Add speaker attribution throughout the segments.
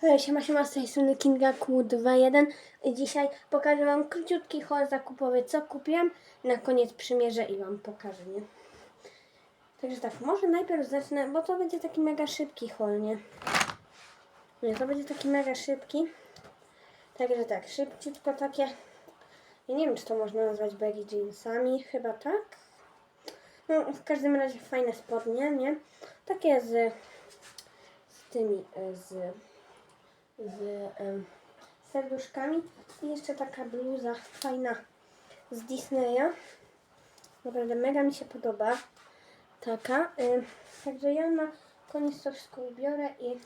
Speaker 1: Hej, siema, siema, z tej strony Kinga Q21 i dzisiaj pokażę Wam króciutki haul zakupowy, co kupiłam. Na koniec przymierzę i Wam pokażę, nie? Także tak, może najpierw zacznę, bo to będzie taki mega szybki haul, nie? Nie, to będzie taki mega szybki. Także tak, szybciutko takie, ja nie wiem, czy to można nazwać baggy jeansami, chyba tak. No, w każdym razie fajne spodnie, nie? Takie z, z tymi, e, z z em, serduszkami i jeszcze taka bluza fajna z Disneya. Naprawdę mega mi się podoba. Taka. Ym, także ja na koniec to wszystko ubiorę i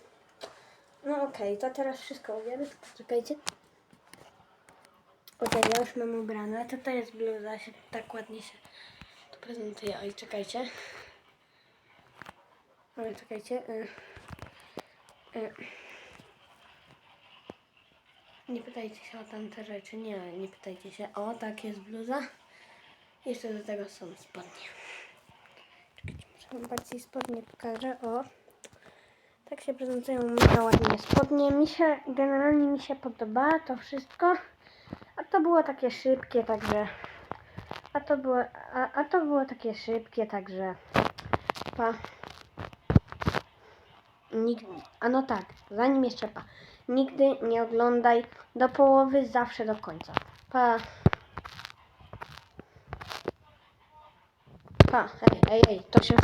Speaker 1: no okej, to teraz wszystko ubiorę, czekajcie. Okej, ja już mam ubrane. To to jest bluza, się tak ładnie się to prezentuje. Oj, czekajcie. Oj, czekajcie. Y. Nie pytajcie się o tamte rzeczy, nie, nie pytajcie się. O, tak jest bluza. Jeszcze do tego są spodnie. Czekajcie, wam bardziej spodnie pokażę. O, tak się prezentują mega ładnie spodnie. Mi się, generalnie mi się podoba to wszystko. A to było takie szybkie, także... A to było, a, a to było takie szybkie, także... Pa. Nigdy, a no tak, zanim jeszcze pa. Nigdy nie oglądaj do połowy, zawsze do końca. Pa. Pa, ej, ej, ej, to się